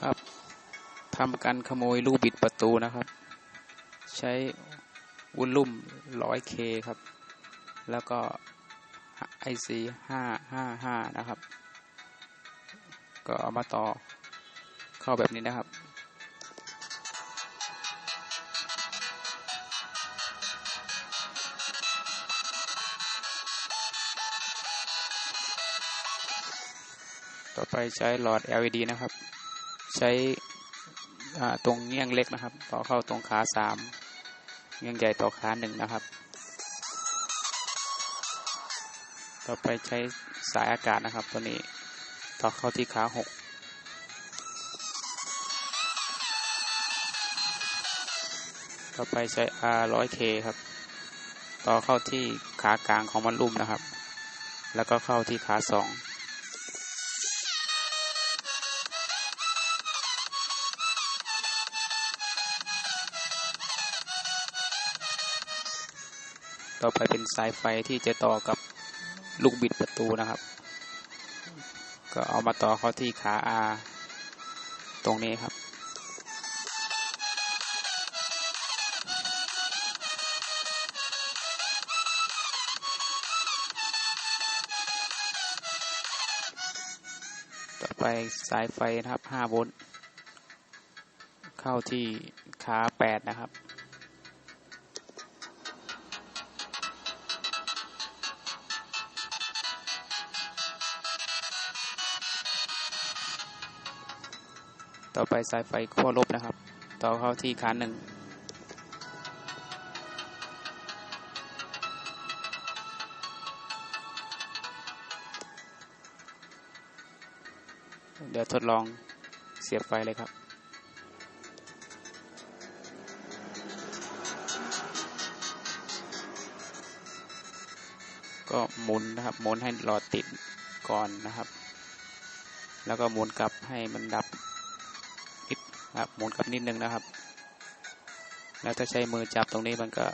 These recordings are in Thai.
ครับทำการขโมยลูกบิดประตูนะครับ ใช้วุ้นลุ่มร้อยเคครับ แล้วก็ไอซีห้าห้าห้านะครับ ก็เอามาต่อเข้าแบบนี้นะครับต่อไปใช้หลอด LED นะครับ ใช้ตรงเงี้ยงเล็กนะครับ ต่อเข้าตรงขาสามเงี้ยงใหญ่ต่อขาหนึ่งนะครับ ต่อไปใช้สายอากาศนะครับ ตัวนี้ต่อเข้าที่ขาหกต่อไปใช้ R100K ครับ ต่อเข้าที่ขากลางของมันลุ่มนะครับ แล้วก็เข้าที่ขาสอง ต่อไปเป็นสายไฟที่จะต่อกับลูกบิดประตูนะครับ ก็เอามาต่อเข้าที่ขา R ตรงนี้ครับ ต่อไปสายไฟนะครับ 5 โวลต์เข้าที่ขา 8 นะครับ ต่อไปสายไฟขั้วลบนะครับ ต่อเข้าที่ขาหนึ่งเดี๋ยวทดลองเสียบไฟเลยครับ ก็หมุนนะครับหมุนให้หลอดติดก่อนนะครับ แล้วก็หมุนกลับให้มันดับ ครับหมุนกับนิดนึงนะครับ แล้วถ้าใช้มือจับตรงนี้มันก็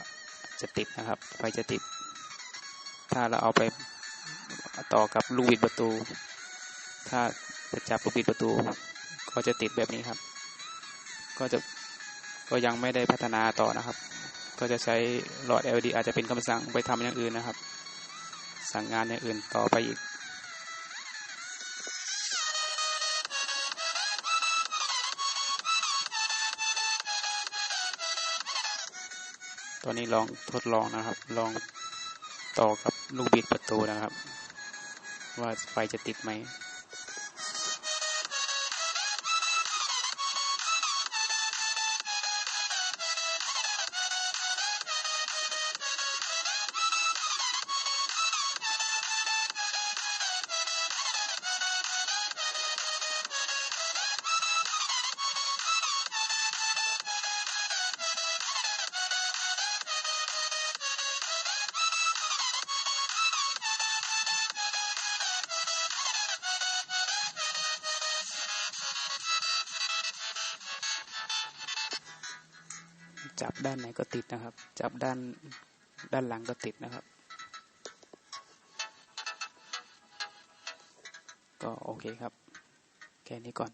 จะติดนะครับ ไฟจะติด ถ้าเราเอาไปต่อกับลูกบิดประตู ถ้าจะจับลูกบิดประตู ก็จะติดแบบนี้ครับ ก็จะก็ยังไม่ได้พัฒนาต่อนะครับ ก็จะใช้หลอด LED อาจจะเป็นคำสั่งไปทำอย่างอื่นนะครับ สั่งงานอย่างอื่นต่อไปอีก ตอนนี้ลองทดลองนะครับ ลองต่อกับลูกบิดประตูนะครับ ว่าไฟจะติดไหม จับด้านไหนก็ติดนะครับ จับด้านด้านหลังก็ติดนะครับ ก็โอเคครับ แค่นี้ก่อน